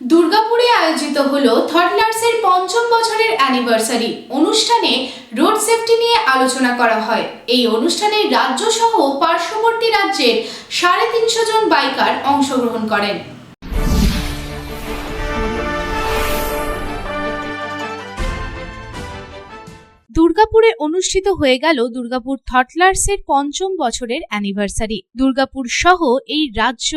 দুর্গাপুরে আয়োজিত হলো থটলার্সের পঞ্চম বছরের অ্যানিভার্সারি অনুষ্ঠানে রোড সেফটি নিয়ে আলোচনা করা হয়। এই অনুষ্ঠানে রাজ্য সহ পার্শ্ববর্তী রাজ্যের সাড়ে তিনশো জন বাইকার অংশগ্রহণ করেন। দুর্গাপুরে অনুষ্ঠিত হয়ে গেল দুর্গাপুর থটলার্সের পঞ্চম বছরের অ্যানিভার্সারি দুর্গাপুর সহ এই রাজ্য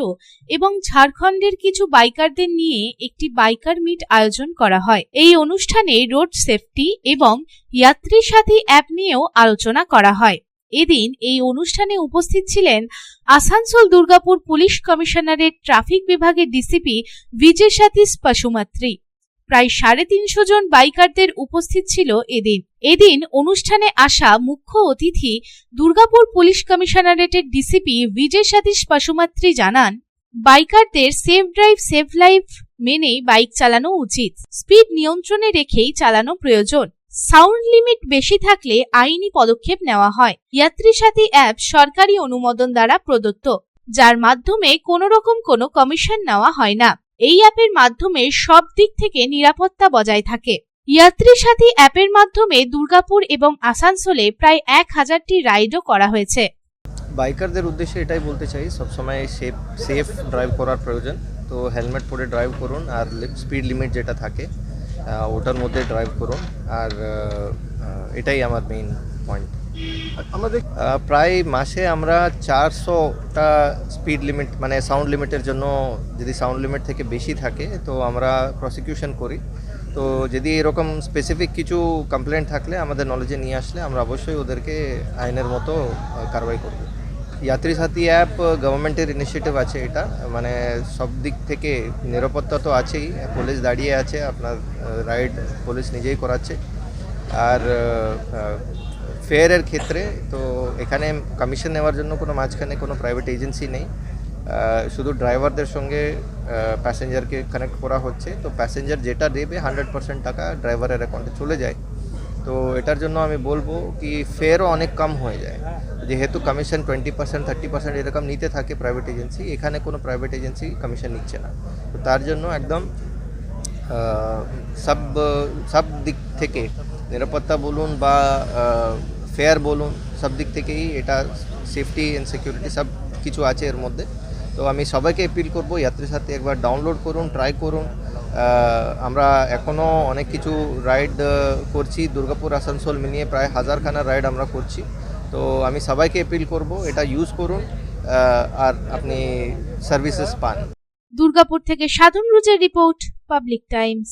এবং ঝাড়খণ্ডের কিছু বাইকারদের নিয়ে একটি বাইকার মিট আয়োজন করা হয়। এই অনুষ্ঠানে রোড সেফটি এবং যাত্রী সাথী অ্যাপ নিয়েও আলোচনা করা হয়। এদিন এই অনুষ্ঠানে উপস্থিত ছিলেন আসানসোল দুর্গাপুর পুলিশ কমিশনারের ট্রাফিক বিভাগের ডিসিপি বিজয় সাথী পশুমাত্রী প্রায় সাড়ে তিনশো জন বাইকারদের উপস্থিত ছিল এদিন। এদিন অনুষ্ঠানে আসা মুখ্য অতিথি দুর্গাপুর পুলিশ কমিশনারেটের ডিসিপি বিজয় সতীশ পাশুমাত্রী জানান, বাইকারদের সেফ ড্রাইভ, সেফ লাইফ মেনেই বাইক চালানো উচিত। স্পিড নিয়ন্ত্রণে রেখেই চালানো প্রয়োজন। সাউন্ড লিমিট বেশি থাকলে আইনি পদক্ষেপ নেওয়া হয়। যাত্রী সাথী অ্যাপ সরকারি অনুমোদন দ্বারা প্রদত্ত, যার মাধ্যমে কোনো রকম কোনো কমিশন নেওয়া হয় না। এই অ্যাপের মাধ্যমে সব দিক থেকে নিরাপত্তা বজায় থাকে। যাত্রী সাথী অ্যাপের মাধ্যমে দুর্গাপুর এবং আসানসোলে প্রায় এক হাজারটি রাইডও করা হয়েছে। বাইকারদের উদ্দেশ্যে এটাই বলতে চাই, সবসময় সেফ সেফ ড্রাইভ করার প্রয়োজন। তো হেলমেট পরে ড্রাইভ করুন আর স্পিড লিমিট যেটা থাকে ওটার মধ্যে ড্রাইভ করুন। আর এটাই আমার মেইন পয়েন্ট আমাদের প্রায় মাসে আমরা চারশোটা স্পিড লিমিট মানে সাউন্ড লিমিটের জন্য যদি সাউন্ড লিমিট থেকে বেশি থাকে, তো আমরা প্রসিকিউশন করি। তো যদি এরকম স্পেসিফিক কিছু কমপ্লেন্ট থাকলে, আমাদের নলেজে নিয়ে আসলে আমরা অবশ্যই ওদেরকে আইনের মতো কারবাই করব। যাত্রী সাথী অ্যাপ গভর্নমেন্টের ইনিশিয়েটিভ আছে এটা। মানে সব দিক থেকে নিরাপত্তা তো আছেই। পুলিশ দাঁড়িয়ে আছে, আপনার রাইড পুলিশ নিজেই করাচ্ছে। আর ফেয়ারের ক্ষেত্রে, তো এখানে কমিশন নেওয়ার জন্য কোনো মাঝখানে কোনো প্রাইভেট এজেন্সি নেই। শুধু ড্রাইভারদের সঙ্গে প্যাসেঞ্জারকে কানেক্ট করা হচ্ছে। তো প্যাসেঞ্জার যেটা দেবে হান্ড্রেড পার্সেন্ট টাকা ড্রাইভারের অ্যাকাউন্টে চলে যায়। তো এটার জন্য আমি বলব কি ফেয়ারও অনেক কম হয়ে যায়। যেহেতু commission twenty percent thirty percent এরকম নিতে থাকে প্রাইভেট এজেন্সি এখানে কোনো প্রাইভেট এজেন্সি কমিশন নিচ্ছে না। তো তার জন্য একদম সব সব দিক থেকে নিরাপত্তা বলুন বা ফেয়ার বলুন সব দিক থেকেই এটা সেফটি অ্যান্ড সিকিউরিটি সব কিছু আছে এর মধ্যে। তো আমি সবাইকে অ্যাপিল করব যাত্রীর সাথে একবার ডাউনলোড করুন ট্রাই করুন। আমরা এখনও অনেক কিছু রাইড করছি। দুর্গাপুর আসানসোল মিলিয়ে প্রায় হাজারখানা রাইড আমরা করছি। তো আমি সবাইকে অ্যাপিল করব এটা ইউজ করুন আর আপনি সার্ভিসেস পান। দুর্গাপুর থেকে সাধন রুজের রিপোর্ট পাবলিক টাইমস